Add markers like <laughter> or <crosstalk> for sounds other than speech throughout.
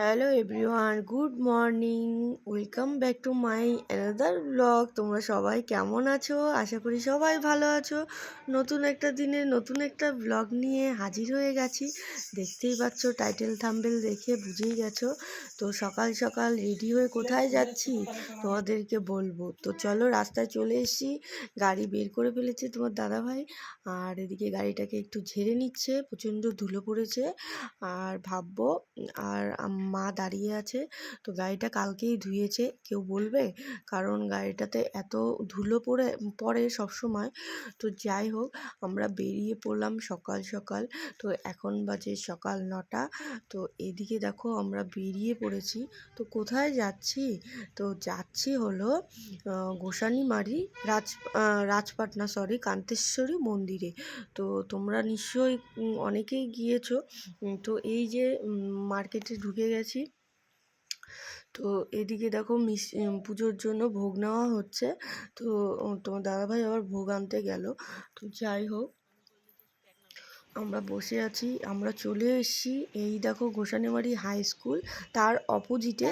Hello everyone good morning welcome back to my another vlog তোমরা সবাই কেমন আছো? আশা করি সবাই ভালো আছো। নতুন একটা দিনে নতুন একটা ব্লগ নিয়ে হাজির হয়ে গেছি। দেখতেই পাচ্ছ টাইটেল থাম্বেল দেখে বুঝেই গেছো। তো সকাল সকাল রেডি হয়ে কোথায় যাচ্ছি? তোমাদেরকে বলব। তো চলো রাস্তায় চলে এসেছি। গাড়ি বের করে ফেলেছে তোমার দাদাভাই। আর এদিকে গাড়িটাকে একটু ঝেড়ে নিচ্ছে। প্রচণ্ড ধুলো পড়েছে। আর ভাববো, আর মা দাঁড়িয়ে আছে। তো গাড়িটা কালকেই ধুয়েছে। কেউ বলবে? কারণ গাড়িটাতে এত ধুলো পড়ে পড়ে সবসময়। তো যাই হোক, আমরা বেরিয়ে পড়লাম সকাল সকাল। তো এখন বাজে সকাল নটা। তো এদিকে দেখো আমরা বেরিয়ে পড়েছি। তো কোথায় যাচ্ছি? তো যাচ্ছি হলো গোসানিমারি রাজ রাজপাটনা সরি কান্তেশ্বরী মন্দিরে। তো তোমরা নিশ্চয়ই অনেকেই গিয়েছো। তো এই যে মার্কেটে ঢুকে গেছি। তো এদিকে দেখো মিস পুজোর জন্য ভোগ নেওয়া হচ্ছে। তো তোমার দাদাভাই আবার ভোগ আনতে গেল। তো যাই হোক আমরা বসে আছি আমরা চলে এসেছি এই দেখো গোসানিবাড়ি হাই স্কুল তার অপোজিটে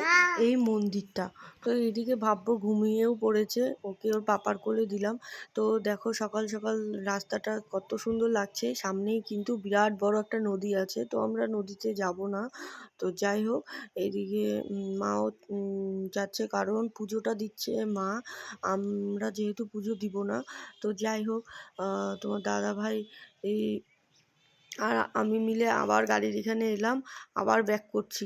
এই মন্দিরটা। তো এদিকে ভাববো ঘুমিয়েও পড়েছে ওকে ওর পাপার কোলে দিলাম। তো দেখো সকাল সকাল রাস্তাটা কত সুন্দর লাগছে সামনেই কিন্তু বিরাট বড় একটা নদী আছে তো আমরা নদীতে যাব না। তো যাই হোক এইদিকে উম, মাও যাচ্ছে কারণ পুজোটা দিচ্ছে মা আমরা যেহেতু পুজো দিব না। তো যাই হোক তোমার দাদা ভাই এই আর আমি মিলে আবার গাড়ির এখানে এলাম, আবার ব্যাক করছি।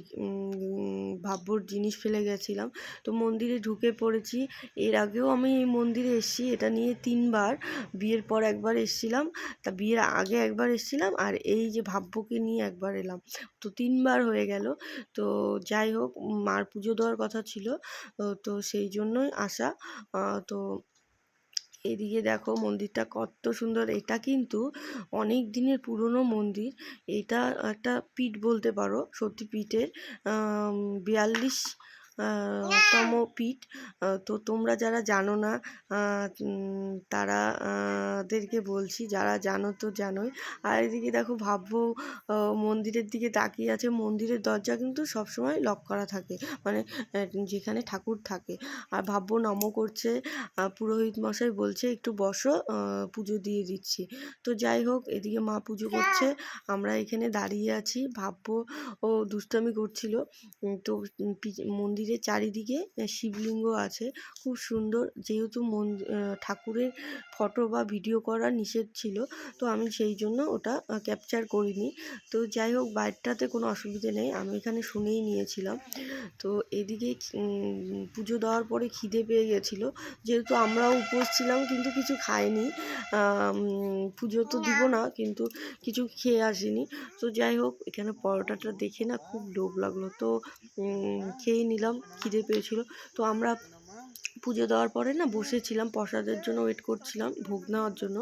ভাব্যর জিনিস ফেলে গেছিলাম। তো মন্দিরে ঢুকে পড়েছি। এর আগেও আমি এই মন্দিরে এসেছি, এটা নিয়ে তিনবার। বিয়ের পর একবার এসেছিলাম, তা বিয়ের আগে একবার এসেছিলাম, আর এই যে ভাব্যকে নিয়ে একবার এলাম। তো তিনবার হয়ে গেল। তো যাই হোক, মার পুজো দেওয়ার কথা ছিল। তো সেই জন্যই আসা। তো এদিকে দেখো মন্দিরটা কত সুন্দর। এটা কিন্তু অনেক দিনের পুরনো মন্দির। এটা একটা পীঠ বলতে পারো, সত্যি সতীপীঠের বিয়াল্লিশ তম পিঠ। তো তোমরা যারা জানো না তারা দেরকে বলছি, যারা জানো তো জানোই। আর এদিকে দেখো ভাব্য মন্দিরের দিকে তাকিয়ে আছে। মন্দিরের দরজা কিন্তু সবসময় লক করা থাকে। মানে যেখানে ঠাকুর থাকে। আর ভাব্য নম করছে পুরোহিত মশাই বলছে, একটু বসো পুজো দিয়ে দিচ্ছি। তো যাই হোক, এদিকে মা পুজো করছে। আমরা এখানে দাঁড়িয়ে আছি। ভাব্য ও দুষ্টামি করছিল। তো পি- মন্দিরের চারিদিকে শিবলিঙ্গ আছে। খুব সুন্দর যেহেতু মন ঠাকুরের ফটো বা ভিডিও করা নিষেধ ছিল, তো আমি সেই জন্য ওটা ক্যাপচার করিনি। তো যাই হোক বাইরটাতে কোনো অসুবিধে নেই। আমি এখানে শুনেই নিয়েছিলাম। তো এদিকে পুজো দেওয়ার পরে খিদে পেয়ে গেছিল। যেহেতু আমরাও উপোস ছিলাম, কিন্তু কিছু খাইনি। পুজো তো দিব না, কিন্তু কিছু খেয়ে আসিনি। তো যাই হোক, এখানে পরোটাটা দেখে না খুব লোভ লাগল। তো খেয়ে নিলাম। খিদে পেয়েছিল। তো আমরা পুজো দেওয়ার পরে না বসেছিলাম, প্রসাদের জন্য ওয়েট করছিলাম, ভোগ নেওয়ার জন্য।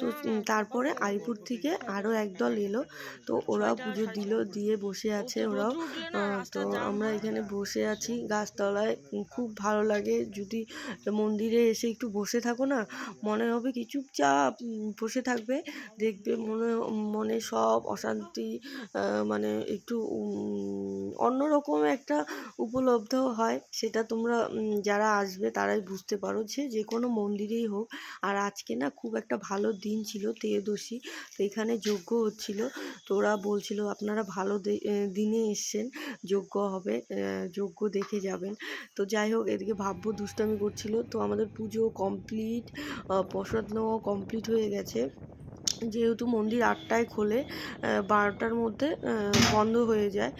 তো তারপরে আলিপুর থেকে আরও একদল এলো। তো ওরাও পুজো দিল, দিয়ে বসে আছে ওরাও। তো আমরা এখানে বসে আছি গাছতলায়। খুব ভালো লাগে। যদি মন্দিরে এসে একটু বসে থাকো না, মনে হবে কি চুপচাপ বসে থাকবে। দেখবে মনে মনে সব অশান্তি মানে একটু অন্যরকম একটা উপলব্ধ হয়। সেটা তোমরা যারা আসবে তারাই বুঝতে পারো যে যে কোনো মন্দিরেই হোক। আর আজকে না খুব একটা ভালো দিন ছিল তেয়দশী তো এখানে যজ্ঞ হচ্ছিল। তো ওরা বলছিল আপনারা ভালো দিনে এসছেন, যজ্ঞ হবে যজ্ঞ দেখে যাবেন। তো যাই হোক, এদিকে ভাব্য দুষ্টামি করছিল। তো আমাদের পুজো কমপ্লিট প্রসাদ নেওয়া কমপ্লিট হয়ে গেছে। যেহেতু মন্দির আটটায় খোলে বারোটার মধ্যে বন্ধ হয়ে যায়।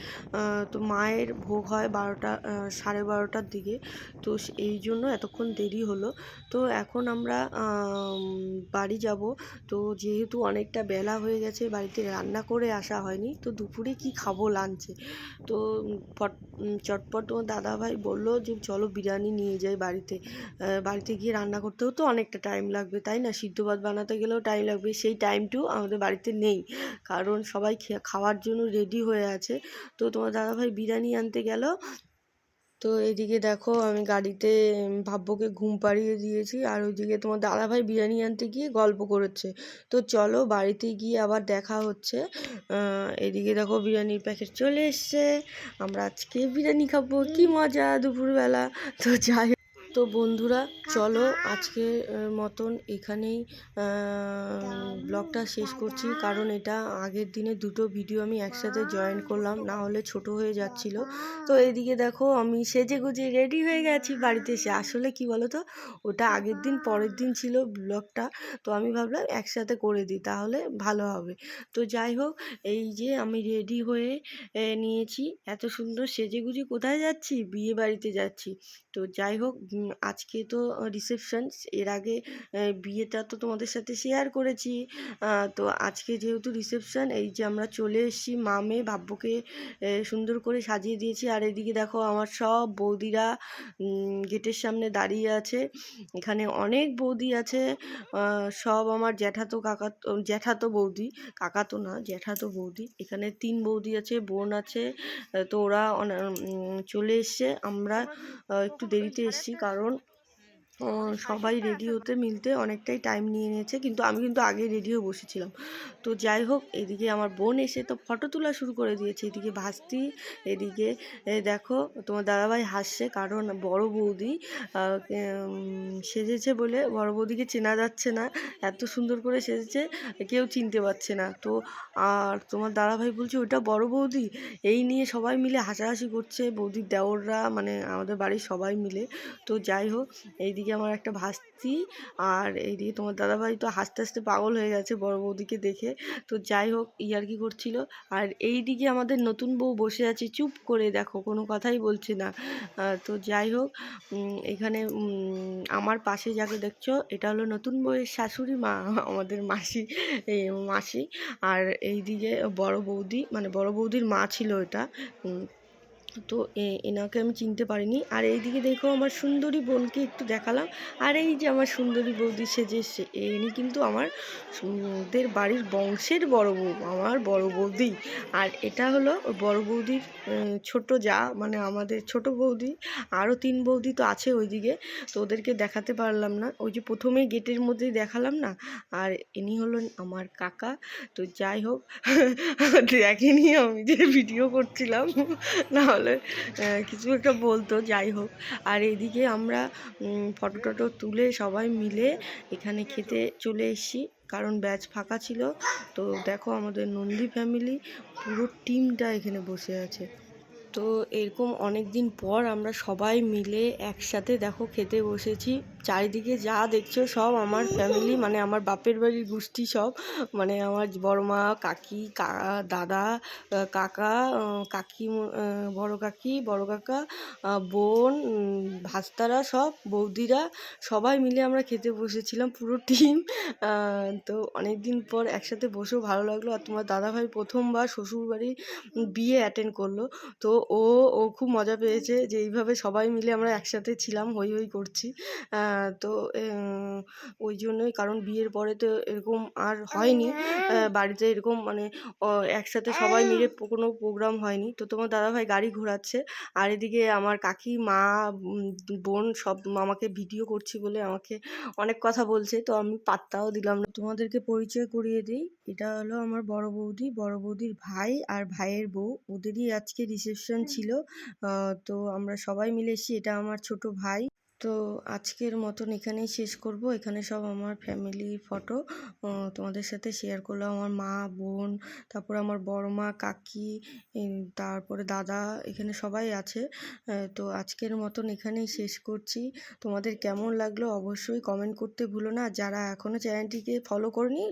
তো মায়ের ভোগ হয় বারোটা সাড়ে বারোটার দিকে। তো এই জন্য এতক্ষণ দেরি হলো। তো এখন আমরা আম, বাড়ি যাব। তো যেহেতু অনেকটা বেলা হয়ে গেছে বাড়িতে রান্না করে আসা হয়নি তো দুপুরে কি খাব লাঞ্চে তো ফট চটপট তোমার দাদাভাই বলল যে চলো বিরিয়ানি নিয়ে যাই বাড়িতে। বাড়িতে গিয়ে রান্না করতেও তো অনেকটা টাইম লাগবে তাই না? সিদ্ধ ভাত বানাতে গেলেও টাইম লাগবে সেই টাইমটু আমাদের বাড়িতে নেই। কারণ সবাই খাওয়ার জন্য রেডি হয়ে আছে। তো তোমার দাদাভাই বিরিয়ানি আনতে গেল। তো এদিকে দেখো আমি গাড়িতে ভাব্যকে ঘুম পাড়িয়ে দিয়েছি। আর ওইদিকে তোমার দাদাভাই বিরিয়ানি আনতে গিয়ে গল্প করেছে। তো চলো বাড়িতে গিয়ে আবার দেখা হচ্ছে। এদিকে দেখো বিরিয়ানির প্যাকেট চলে এসছে। আমরা আজকে বিরিয়ানি খাব। কি মজা দুপুরবেলা। তো যাই তো বন্ধুরা, চলো আজকের মতন এখানেই ব্লগটা শেষ করছি, কারণ এটা আগের দিনে দুটো ভিডিও আমি একসাথে জয়েন করলাম না হলে ছোট হয়ে যাচ্ছিল। তো এদিকে দেখো, আমি সেজে গুজে রেডি হয়ে গেছি বাড়িতে এসে। আসলে কি বলো তো ওটা আগের দিন, পরের দিন ছিল ব্লগটা তো আমি ভাবলাম একসাথে করে দিই, তাহলে ভালো হবে। তো যাই হোক, এই যে আমি রেডি হয়ে নিয়েছি। এত সুন্দর সেজে গুজে কোথায় যাচ্ছি? বিয়ে বাড়িতে যাচ্ছি। তো যাই হোক আজকে তো রিসেপশন এর আগে বিয়েটা তো তোমাদের সাথে শেয়ার করেছি। তো আজকে যেহেতু রিসেপশন এই যে আমরা চলে এসেছি মামে ভাব্যকে সুন্দর করে সাজিয়ে দিয়েছি। আর এদিকে দেখো আমার সব বৌদিরা গেটের সামনে দাঁড়িয়ে আছে। এখানে অনেক বৌদি আছে। সব আমার জ্যাঠাতো কাকা জ্যাঠাতো বৌদি, কাকাতো না, জ্যাঠাতো বৌদি। এখানে তিন বৌদি আছে, বোন আছে। তো ওরা চলে এসছে। আমরা একটু দেরিতে এসেছি কারণ সবাই রেডি হতে মিলতে অনেকটাই টাইম নিয়ে নিয়েছে। কিন্তু আমি কিন্তু আগে রেডি হয়ে বসেছিলাম। তো যাই হোক এদিকে আমার বোন এসে তো ফটো তোলা শুরু করে দিয়েছে। এদিকে ভাস্তি এদিকে দেখো তোমার দাদাভাই হাসছে কারণ বড় বৌদি সেজেছে বলে বড় বৌদিকে চেনা যাচ্ছে না। এত সুন্দর করে সেজেছে কেউ চিনতে পারছে না। তো আর তোমার দাদাভাই বলছে ওটা বড় বৌদি? এই নিয়ে সবাই মিলে হাসাহাসি করছে। বৌদির দেওররা মানে আমাদের বাড়ির সবাই মিলে। তো যাই হোক এইদিকে আমার একটা ভাস্তি আর এইদিকে তোমার দাদাভাই তো হাসতে হাসতে পাগল হয়ে গেছে বড় বৌদিকে দেখে। তো যাই হোক ইয়ার্কি করছিল। আর এইদিকে আমাদের নতুন বউ বসে আছে, চুপ করে দেখো, কোনো কথাই বলছে না। তো যাই হোক এখানে আমার পাশে যাকে দেখছ, এটা হলো নতুন বউয়ের শাশুড়ি মা, আমাদের মাসি এই মাসি। আর এইদিকে বড় বৌদি মানে বড় বৌদির মা ছিল এটা। তো এনাকে আমি চিনতে পারিনি। আর এইদিকে দেখো আমার সুন্দরী বোনকে একটু দেখালাম। আর এই যে আমার সুন্দরী বৌদি সেজে সে ইনি কিন্তু আমার সু- দের বাড়ির বংশের বড় বউ, আমার বড় বৌদি। আর এটা হলো বড় বৌদির ছোট যা মানে আমাদের ছোট বৌদি, আরও তিন বৌদি তো আছে ওইদিকে, তো ওদেরকে দেখাতে পারলাম না। ওই যে প্রথমেই গেটের মধ্যেই দেখালাম না? আর ইনি হলেন আমার কাকা, তো যাই হোক, <laughs> দেখেনি আমি যে ভিডিও করছিলাম। না হলে আহ, কিছু একটা বলতো যাই হোক। আর এদিকে আমরা ফটো টটো তুলে সবাই মিলে এখানে খেতে চলে এসেছি। কারণ ব্যাচ ফাঁকা ছিল। তো দেখো আমাদের নন্দী ফ্যামিলি পুরো টিমটা এখানে বসে আছে। তো এরকম অনেক দিন পর আমরা সবাই মিলে একসাথে দেখো খেতে বসেছি। চারিদিকে যা দেখছ সব আমার ফ্যামিলি মানে আমার বাপের বাড়ির গোষ্ঠী সব। মানে আমার বড় মা, কাকি দাদা কাকা কাকি বড় কাকি, বড় কাকা বোন ভাস্তারা সব, বৌদিরা সবাই মিলে আমরা খেতে বসেছিলাম পুরো টিম তো অনেক দিন পর একসাথে বসেও ভালো লাগল। আর তোমার দাদাভাই প্রথমবার শ্বশুরবাড়ি বিয়ে অ্যাটেন্ড করল। তো ও ও খুব মজা পেয়েছে যে এইভাবে সবাই মিলে আমরা একসাথে ছিলাম, হই হই করছি। তো ওই জন্যই কারণ বিয়ের পরে তো এরকম আর হয়নি। বাড়িতে এরকম মানে একসাথে সবাই মিলে কোনো প্রোগ্রাম হয়নি। তো তোমার দাদাভাই গাড়ি ঘোরাচ্ছে, আর এদিকে আমার কাকি, মা বোন সব আমাকে ভিডিও করছি বলে আমাকে অনেক কথা বলছে। তো আমি পাত্তাও দিলাম না। তোমাদেরকে পরিচয় করিয়ে দিই, এটা হলো আমার বড় বৌদি। বড় বৌদির ভাই আর ভাইয়ের বউ। ওদেরই আজকে রিসেপশন ছিল। তো আমরা সবাই মিলে এসেছি এটা আমার ছোট ভাই। তো আজকের মতন এখানেই শেষ করব। এখানে সব আমার ফ্যামিলি ফটো তোমাদের সাথে শেয়ার করল আমার মা বোন তারপর আমার বড় মা কাকি তারপরে দাদা এখানে সবাই আছে। তো আজকের মতন এখানেই শেষ করছি। তোমাদের কেমন লাগল অবশ্যই কমেন্ট করতে ভুলো না। যারা এখনও চ্যানেলটিকে ফলো করনি